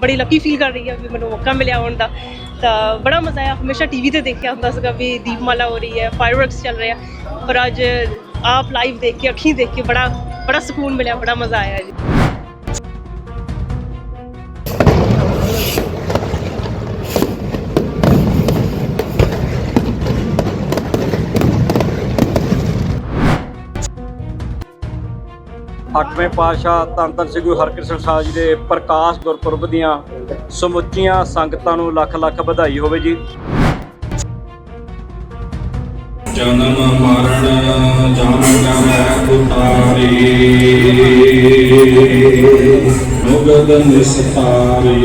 ਬੜੀ Lucky feel ਕਰ ਰਹੀ ਹਾਂ ਵੀ ਮੈਨੂੰ ਮੌਕਾ ਮਿਲਿਆ ਆਉਣ ਦਾ। ਤਾਂ ਬੜਾ ਮਜ਼ਾ ਆਇਆ, ਹਮੇਸ਼ਾ ਟੀਵੀ ਤੇ ਦੇਖਿਆ ਹੁੰਦਾ ਸੀਗਾ ਵੀ ਦੀਪਮਾਲਾ ਹੋ ਰਹੀ ਹੈ ਫਾਇਰਵਰਕਸ ਚੱਲ ਰਿਹਾ ਪਰ ਅੱਜ ਆਪ ਲਾਈਵ ਦੇਖ ਕੇ, ਅੱਖੀਂ ਦੇਖ ਕੇ ਬੜਾ ਬੜਾ ਸਕੂਨ ਮਿਲਿਆ, ਬੜਾ ਮਜ਼ਾ ਆਇਆ ਜੀ। ਅੱਠਵੇਂ ਪਾਤਸ਼ਾਹ ਧੰਨ ਧੰਨ ਸ੍ਰੀ ਗੁਰੂ ਹਰਕ੍ਰਿਸ਼ਨ ਸਾਹਿਬ ਜੀ ਦੇ ਪ੍ਰਕਾਸ਼ ਗੁਰਪੁਰਬ ਦੀਆਂ ਸਮੁੱਚੀਆਂ ਸੰਗਤਾਂ ਨੂੰ ਲੱਖ ਲੱਖ ਵਧਾਈ ਹੋਵੇ ਜੀ। ਜਨਮ ਮਰਨ ਜਮ ਜਮ ਉਤਾਰੀ ਮੁਗਦ ਨਿਸਤਾਰੀ।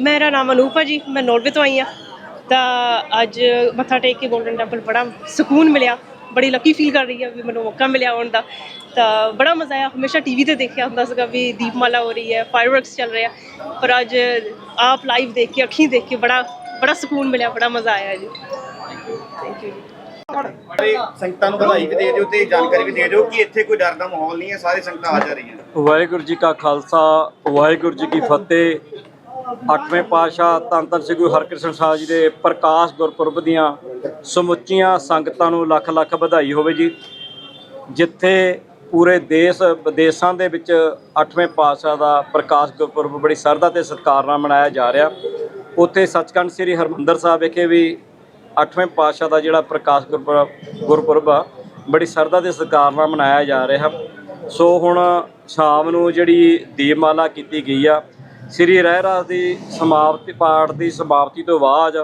ਮੇਰਾ ਨਾਮ ਅਨੂਪ ਹੈ ਜੀ ਮੈਂ ਨੋਰਵੇ ਤੋਂ ਆਈ ਹਾਂ। ਤਾਂ ਅੱਜ ਮੱਥਾ ਟੇਕ ਕੇ ਗੋਲਡਨ ਟੈਂਪਲ ਬੜਾ ਸਕੂਨ ਮਿਲਿਆ ਬੜੀ ਲੱਕੀ ਫੀਲ ਕਰ ਰਹੀ ਹਾਂ ਵੀ ਮੈਨੂੰ ਮੌਕਾ ਮਿਲਿਆ ਆਉਣ ਦਾ। ਤਾਂ ਬੜਾ ਮਜ਼ਾ ਆਇਆ ਹਮੇਸ਼ਾ ਟੀਵੀ ਤੇ ਦੇਖਿਆ ਹੁੰਦਾ ਸੀਗਾ ਵੀ ਦੀਪਮਾਲਾ ਹੋ ਰਹੀ ਹੈ ਫਾਇਰਵਰਕਸ ਚੱਲ ਰਿਹਾ ਪਰ ਅੱਜ ਆਪ ਲਾਈਵ ਦੇਖ ਕੇ ਅੱਖੀਂ ਦੇਖ ਕੇ ਬੜਾ ਬੜਾ ਸਕੂਨ ਮਿਲਿਆ ਬੜਾ ਮਜ਼ਾ ਆਇਆ ਜੀ। ਥੈਂਕ ਯੂ ਜੀ। ਸਾਰੇ ਸੰਗਤਾਂ ਨੂੰ ਵਧਾਈ ਵੀ ਦੇ ਦਿਓ ਤੇ ਜਾਣਕਾਰੀ ਵੀ ਦੇ ਦਿਓ ਕਿ ਇੱਥੇ ਕੋਈ ਡਰ ਦਾ ਮਾਹੌਲ ਨਹੀਂ ਹੈ ਸਾਰੇ ਸੰਗਤਾਂ ਆ ਜਾ ਰਹੀਆਂ ਵਾਹਿਗੁਰੂ ਜੀ ਕਾ ਖਾਲਸਾ ਵਾਹਿਗੁਰੂ ਜੀ ਕੀ ਫਤਿਹ। ਅੱਠਵੇਂ ਪਾਤਸ਼ਾਹ ਧੰਨ ਧੰਨ ਸ੍ਰੀ ਗੁਰੂ ਹਰਕ੍ਰਿਸ਼ਨ ਸਾਹਿਬ ਜੀ ਦੇ ਪ੍ਰਕਾਸ਼ ਗੁਰਪੁਰਬ ਦੀਆਂ ਸਮੁੱਚੀਆਂ ਸੰਗਤਾਂ ਨੂੰ ਲੱਖ ਲੱਖ ਵਧਾਈ ਹੋਵੇ ਜੀ। ਜਿੱਥੇ ਪੂਰੇ ਦੇਸ਼, ਵਿਦੇਸ਼ਾਂ ਦੇ ਵਿੱਚ ਅੱਠਵੇਂ ਪਾਤਸ਼ਾਹ ਦਾ ਪ੍ਰਕਾਸ਼ ਗੁਰਪੁਰਬ ਬੜੀ ਸਰਦਾ ਤੇ ਸਤਿਕਾਰ ਨਾਲ ਮਨਾਇਆ ਜਾ ਰਿਹਾ। ਉੱਥੇ ਸੱਚਖੰਡ ਸ੍ਰੀ ਹਰਮੰਦਰ ਸਾਹਿਬ ਵਿਖੇ ਵੀ ਅੱਠਵੇਂ ਪਾਤਸ਼ਾਹ ਦਾ ਜਿਹੜਾ ਪ੍ਰਕਾਸ਼ ਗੁਰਪੁਰਬ ਗੁਰਪੁਰਬ ਆ, ਬੜੀ ਸਰਦਾ ਤੇ ਸਤਿਕਾਰ ਨਾਲ ਮਨਾਇਆ ਜਾ ਰਿਹਾ। ਸੋ ਹੁਣ ਸ਼ਾਮ ਨੂੰ ਜਿਹੜੀ ਦੀਪਮਾਲਾ ਕੀਤੀ ਗਈ ਆ ਸ੍ਰੀ ਰਹਿਰਾਸ ਦੀ ਸਮਾਪਤੀ ਪਾਠ ਦੀ ਸਮਾਪਤੀ ਤੋਂ ਬਾਅਦ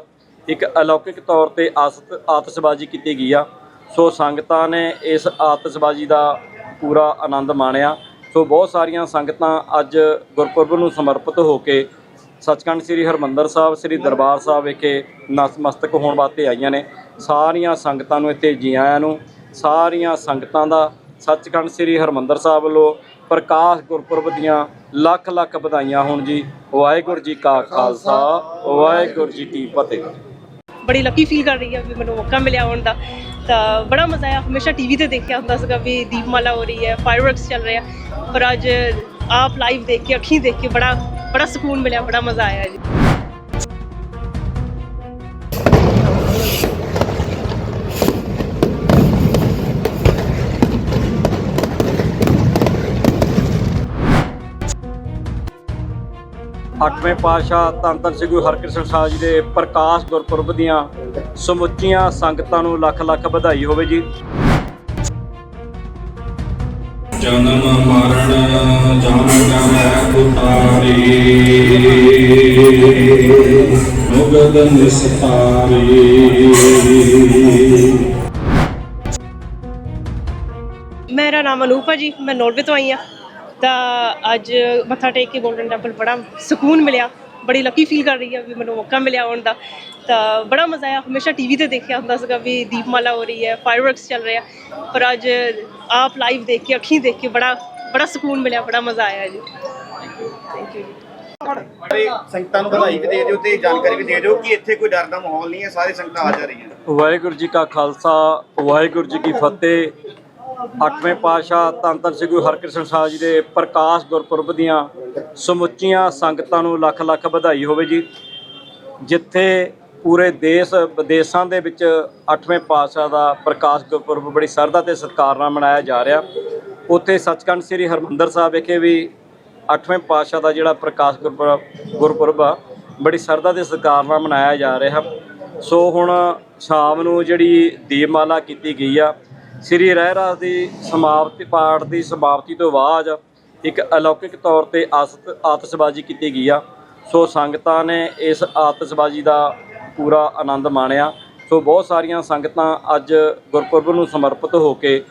ਇੱਕ ਅਲੌਕਿਕ ਤੌਰ ਤੇ ਆਸਤ ਆਤਿਸ਼ਬਾਜ਼ੀ ਕੀਤੀ ਗਈ ਆ। ਸੋ ਸੰਗਤਾਂ ਨੇ ਇਸ ਆਤਿਸ਼ਬਾਜ਼ੀ ਦਾ ਪੂਰਾ ਆਨੰਦ ਮਾਣਿਆ। ਸੋ ਬਹੁਤ ਸਾਰੀਆਂ ਸੰਗਤਾਂ ਅੱਜ ਗੁਰਪੁਰਬ ਨੂੰ ਸਮਰਪਿਤ ਹੋ ਕੇ ਸੱਚਖੰਡ ਸ੍ਰੀ ਹਰਮੰਦਰ ਸਾਹਿਬ, ਸ੍ਰੀ ਦਰਬਾਰ ਸਾਹਿਬ ਵਿਖੇ ਨਤਮਸਤਕ ਹੋਣ ਵਾਸਤੇ ਆਈਆਂ ਨੇ। ਸਾਰੀਆਂ ਸੰਗਤਾਂ ਨੂੰ ਇੱਥੇ ਜੀ ਆਇਆਂ ਨੂੰ, ਸਾਰੀਆਂ ਸੰਗਤਾਂ ਦਾ ਸੱਚਖੰਡ ਸ੍ਰੀ ਹਰਮੰਦਰ ਸਾਹਿਬ ਵੱਲੋਂ ਪ੍ਰਕਾਸ਼ ਗੁਰਪੁਰਬ ਦੀਆਂ ਲੱਖ ਲੱਖ ਵਧਾਈਆਂ ਹੋਣ ਜੀ। ਵਾਹਿਗੁਰੂ ਜੀ ਕਾ ਖਾਲਸਾ, ਵਾਹਿਗੁਰੂ ਜੀ ਕੀ ਫਤਿਹ। ਬੜੀ ਲੱਕੀ ਫੀਲ ਕਰ ਰਹੀ ਹਾਂ ਵੀ ਮੈਨੂੰ ਮੌਕਾ ਮਿਲਿਆ ਹੋਣ ਦਾ। ਤਾਂ ਬੜਾ ਮਜ਼ਾ ਆਇਆ, ਹਮੇਸ਼ਾ ਟੀਵੀ ਤੇ ਦੇਖਿਆ ਹੁੰਦਾ ਸੀਗਾ ਵੀ ਦੀਪਮਾਲਾ ਹੋ ਰਹੀ ਹੈ ਫਾਇਰਵਰਕਸ ਚੱਲ ਰਿਹਾ ਪਰ ਅੱਜ ਆਪ ਲਾਈਵ ਦੇਖ ਕੇ, ਅੱਖੀਂ ਦੇਖ ਕੇ ਬੜਾ ਬੜਾ ਸਕੂਨ ਮਿਲਿਆ, ਬੜਾ ਮਜ਼ਾ ਆਇਆ ਜੀ। ਅੱਠਵੇਂ ਪਾਤਸ਼ਾਹ ਧੰਨ ਧੰਨ ਸ੍ਰੀ ਗੁਰੂ ਹਰਕ੍ਰਿਸ਼ਨ ਸਾਹਿਬ ਜੀ ਦੇ ਪ੍ਰਕਾਸ਼ ਗੁਰਪੁਰਬ ਦੀਆਂ ਸਮੁੱਚੀਆਂ ਸੰਗਤਾਂ ਨੂੰ ਲੱਖ ਲੱਖ ਵਧਾਈ ਹੋਵੇ ਜੀ। ਜਨਮ ਮਰਨ ਜਮ ਜਮ ਉਤਾਰੀ ਮੁਗਦ ਨਿਸਤਾਰੀ। ਮੇਰਾ ਨਾਮ ਅਨੂਪ ਹੈ ਜੀ ਮੈਂ ਨੋਰਵੇ ਤੋਂ ਆਈ ਹਾਂ। ਤਾਂ ਅੱਜ ਮੱਥਾ ਟੇਕ ਕੇ ਗੋਲਡਨ ਟੈਂਪਲ ਬੜਾ ਸਕੂਨ ਮਿਲਿਆ ਬੜੀ ਲੱਕੀ ਫੀਲ ਕਰ ਰਹੀ ਹਾਂ ਵੀ ਮੈਨੂੰ ਮੌਕਾ ਮਿਲਿਆ ਆਉਣ ਦਾ। ਤਾਂ ਬੜਾ ਮਜ਼ਾ ਆਇਆ ਹਮੇਸ਼ਾ ਟੀਵੀ ਤੇ ਦੇਖਿਆ ਹੁੰਦਾ ਸੀਗਾ ਵੀ ਦੀਪਮਾਲਾ ਹੋ ਰਹੀ ਹੈ ਫਾਇਰਵਰਕਸ ਚੱਲ ਰਿਹਾ ਪਰ ਅੱਜ ਆਪ ਲਾਈਵ ਦੇਖ ਕੇ ਅੱਖੀਂ ਦੇਖ ਕੇ ਬੜਾ ਬੜਾ ਸਕੂਨ ਮਿਲਿਆ ਬੜਾ ਮਜ਼ਾ ਆਇਆ ਜੀ। ਥੈਂਕ ਯੂ ਜੀ। ਸਾਰੇ ਸੰਗਤਾਂ ਨੂੰ ਵਧਾਈ ਵੀ ਦੇ ਦਿਓ ਤੇ ਜਾਣਕਾਰੀ ਵੀ ਦੇ ਦਿਓ ਕਿ ਇੱਥੇ ਕੋਈ ਡਰ ਦਾ ਮਾਹੌਲ ਨਹੀਂ ਹੈ ਸਾਰੇ ਸੰਗਤਾਂ ਆ ਜਾ ਰਹੀਆਂ ਵਾਹਿਗੁਰੂ ਜੀ ਕਾ ਖਾਲਸਾ ਵਾਹਿਗੁਰੂ ਜੀ ਕੀ ਫਤਿਹ। ਅੱਠਵੇਂ ਪਾਤਸ਼ਾਹ ਧੰਨ ਧੰਨ ਸ੍ਰੀ ਗੁਰੂ ਹਰਕ੍ਰਿਸ਼ਨ ਸਾਹਿਬ ਜੀ ਦੇ ਪ੍ਰਕਾਸ਼ ਗੁਰਪੁਰਬ ਦੀਆਂ ਸਮੁੱਚੀਆਂ ਸੰਗਤਾਂ ਨੂੰ ਲੱਖ ਲੱਖ ਵਧਾਈ ਹੋਵੇ ਜੀ। ਜਿੱਥੇ ਪੂਰੇ ਦੇਸ਼, ਵਿਦੇਸ਼ਾਂ ਦੇ ਵਿੱਚ ਅੱਠਵੇਂ ਪਾਤਸ਼ਾਹ ਦਾ ਪ੍ਰਕਾਸ਼ ਗੁਰਪੁਰਬ ਬੜੀ ਸਰਦਾ ਤੇ ਸਤਿਕਾਰ ਨਾਲ ਮਨਾਇਆ ਜਾ ਰਿਹਾ। ਉੱਥੇ ਸੱਚਖੰਡ ਸ੍ਰੀ ਹਰਮੰਦਰ ਸਾਹਿਬ ਵਿਖੇ ਵੀ ਅੱਠਵੇਂ ਪਾਤਸ਼ਾਹ ਦਾ ਜਿਹੜਾ ਪ੍ਰਕਾਸ਼ ਗੁਰਪੁਰਬ ਗੁਰਪੁਰਬ ਆ, ਬੜੀ ਸਰਦਾ ਤੇ ਸਤਿਕਾਰ ਨਾਲ ਮਨਾਇਆ ਜਾ ਰਿਹਾ। ਸੋ ਹੁਣ ਸ਼ਾਮ ਨੂੰ ਜਿਹੜੀ ਦੀਪਮਾਲਾ ਕੀਤੀ ਗਈ ਆ ਸ੍ਰੀ ਰਹਿਰਾਸ ਦੀ ਸਮਾਪਤੀ ਪਾਠ ਦੀ ਸਮਾਪਤੀ ਤੋਂ ਬਾਅਦ ਇੱਕ ਅਲੌਕਿਕ ਤੌਰ ਤੇ ਆਸਤ ਆਤਿਸ਼ਬਾਜ਼ੀ ਕੀਤੀ ਗਈ ਆ। ਸੋ ਸੰਗਤਾਂ ਨੇ ਇਸ ਆਤਿਸ਼ਬਾਜ਼ੀ ਦਾ ਪੂਰਾ ਆਨੰਦ ਮਾਣਿਆ। ਸੋ ਬਹੁਤ ਸਾਰੀਆਂ ਸੰਗਤਾਂ ਅੱਜ ਗੁਰਪੁਰਬ ਨੂੰ ਸਮਰਪਿਤ ਹੋ ਕੇ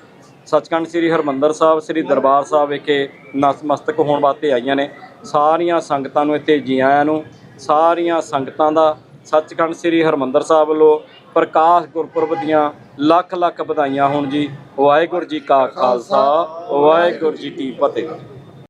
ਸੱਚਖੰਡ ਸ੍ਰੀ ਹਰਮੰਦਰ ਸਾਹਿਬ, ਸ੍ਰੀ ਦਰਬਾਰ ਸਾਹਿਬ ਵਿਖੇ ਨਤਮਸਤਕ ਹੋਣ ਵਾਸਤੇ ਆਈਆਂ ਨੇ। ਸਾਰੀਆਂ ਸੰਗਤਾਂ ਨੂੰ ਇੱਥੇ ਜੀ ਆਇਆਂ ਨੂੰ, ਸਾਰੀਆਂ ਸੰਗਤਾਂ ਦਾ ਸੱਚਖੰਡ ਸ੍ਰੀ ਹਰਮੰਦਰ ਸਾਹਿਬ ਵੱਲੋਂ ਪ੍ਰਕਾਸ਼ ਗੁਰਪੁਰਬ ਦੀਆਂ ਲੱਖ ਲੱਖ ਵਧਾਈਆਂ ਹੋਣ ਜੀ। ਵਾਹਿਗੁਰੂ ਜੀ ਕਾ ਖਾਲਸਾ, ਵਾਹਿਗੁਰੂ ਜੀ ਕੀ ਫਤਿਹ।